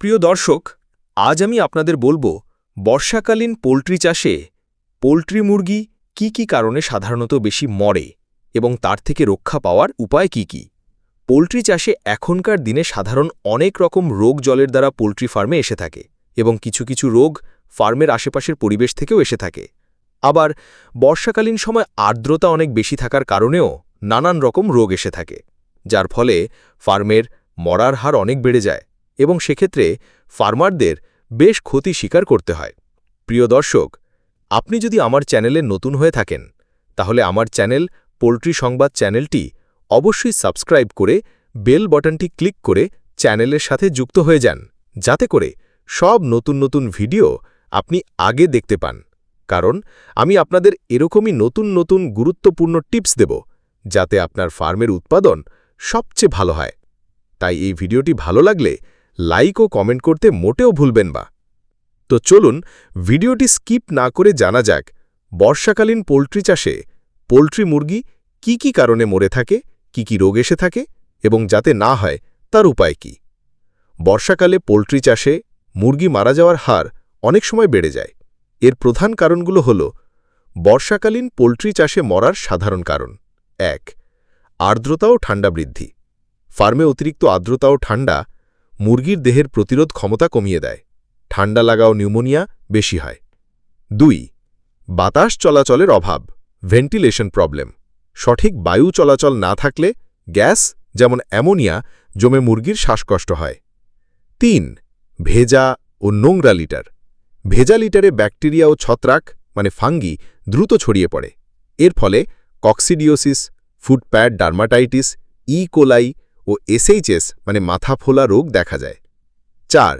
প্রিয় দর্শক, আজ আমি আপনাদের বলব, বর্ষাকালীন পোলট্রি চাষে পোলট্রি মুরগি কি কি কারণে সাধারণত বেশি মরে এবং তার থেকে রক্ষা পাওয়ার উপায় কি কি? পোলট্রি চাষে এখনকার দিনে সাধারণ অনেক রকম রোগ জলের দ্বারা পোলট্রি ফার্মে এসে থাকে এবং কিছু কিছু রোগ ফার্মের আশেপাশের পরিবেশ থেকেও এসে থাকে। আবার বর্ষাকালীন সময় আর্দ্রতা অনেক বেশি থাকার কারণেও নানান রকম রোগ এসে থাকে, যার ফলে ফার্মের মরার হার অনেক বেড়ে যায়। এবং সেক্ষেত্রে ফার্মারদের বেশ ক্ষতি স্বীকার করতে হয়। প্রিয় দর্শক, আপনি যদি আমার চ্যানেলে নতুন হয়ে থাকেন, তাহলে আমার চ্যানেল পোলট্রি সংবাদ চ্যানেলটি অবশ্যই সাবস্ক্রাইব করে বেল বটনটি ক্লিক করে চ্যানেলের সাথে যুক্ত হয়ে যান, যাতে করে সব নতুন নতুন ভিডিও আপনি আগে দেখতে পান। কারণ আমি আপনাদের এরকমই নতুন নতুন গুরুত্বপূর্ণ টিপস দেব, যাতে আপনার ফার্মের উৎপাদন সবচেয়ে ভালো হয়। তাই এই ভিডিওটি ভালো লাগলে লাইক ও কমেন্ট করতে মোটেও ভুলবেন বা তো চলুন, ভিডিওটি স্কিপ না করে জানা যাক, বর্ষাকালীন পোলট্রি চাষে পোলট্রি মুরগি কি কি কারণে মরে থাকে, কি কি রোগ এসে থাকে এবং যাতে না হয় তার উপায় কি? বর্ষাকালে পোলট্রি চাষে মুরগি মারা যাওয়ার হার অনেক সময় বেড়ে যায়। এর প্রধান কারণগুলো হল, বর্ষাকালীন পোলট্রি চাষে মরার সাধারণ কারণ। এক, আর্দ্রতা ও ঠান্ডা বৃদ্ধি। ফার্মে অতিরিক্ত আর্দ্রতা ও ঠান্ডা মুরগির দেহের প্রতিরোধ ক্ষমতা কমিয়ে দেয়। ঠান্ডা লাগাও নিউমোনিয়া বেশি হয়। দুই, বাতাস চলাচলের অভাব, ভেন্টিলেশন প্রবলেম। সঠিক বায়ু চলাচল না থাকলে গ্যাস, যেমন অ্যামোনিয়া, জমে মুরগির শ্বাসকষ্ট হয়। তিন, ভেজা ও নোংরা লিটার। ভেজা লিটারে ব্যাকটেরিয়া ও ছত্রাক মানে ফাঙ্গি, দ্রুত ছড়িয়ে পড়ে। এর ফলে কক্সিডিওসিস ফুটপ্যাড ডার্মাটাইটিস, ই. কোলাই ও এসএইচএস মানে মাথা ফোলা রোগ দেখা যায়। চার